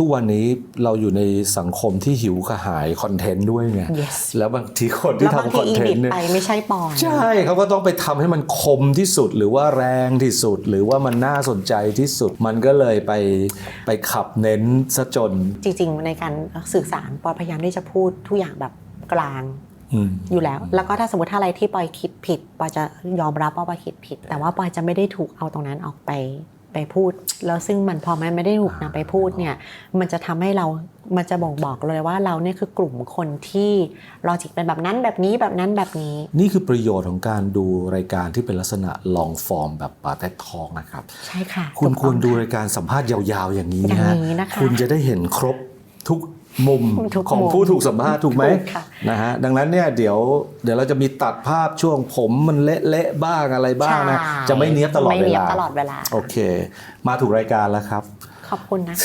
ทุกวันนี้เราอยู่ในสังคมที่หิวกระหายคอนเทนต์ด้วยไง Yes แล้วบางทีคนที่แล้วบางทำคทีอนอีเทดินทต์เนี่ยไปไม่ใช่ปอนใช่เขาก็ต้องไปทำให้มันคมที่สุดหรือว่าแรงที่สุด หรือว่ามันน่าสนใจที่สุด มันก็เลยไปไปขับเน้นซะจน จริง ๆ ในการสื่อสารปอยพยายามที่จะพูดทุกอย่างแบบกลางอืมอยู่แล้ว แล้วก็ถ้าสมมติถ้าอะไรที่ปอยคิดผิดปอยจะยอมรับว่าปอยคิดผิด แต่ว่าปอยจะไม่ได้ถูกเอาตรงนั้นออกไป ไปพูด แล้วซึ่งมันพอมันไม่ได้ถูกนำไปพูดเนี่ยมันจะทำให้เรามันจะบ่งบอกเลยว่าเราเนี่ยคือกลุ่มคนที่ลอจิกเป็นแบบนั้นแบบนี้แบบนั้นแบบนี้ นี่คือประโยชน์ของการดูรายการที่เป็นลักษณะลองฟอร์มแบบปาแท็กทองนะครับ ใช่ค่ะ คุณถูกควรต้องดูค่ะรายการสัมภาษณ์ยาวๆอย่างนี้อย่านะงนี้นะคะคุณจะได้เห็นครบทุก มุมทุกของมุมผู้ถูกสัมภาษณ์ถูกไหมถูกค่ะนะฮะดังนั้นเนี่ยเดี๋ยวเดี๋ยวเราจะมีตัดภาพช่วงผมมันเละๆบ้างอะไรบ้างนะใช่จะไม่เนี้ยบตลอดไม่เวเนียบลาตลอดเวลาโอเค มาถูกรายการแล้วครับ ขอบคุณนะคะ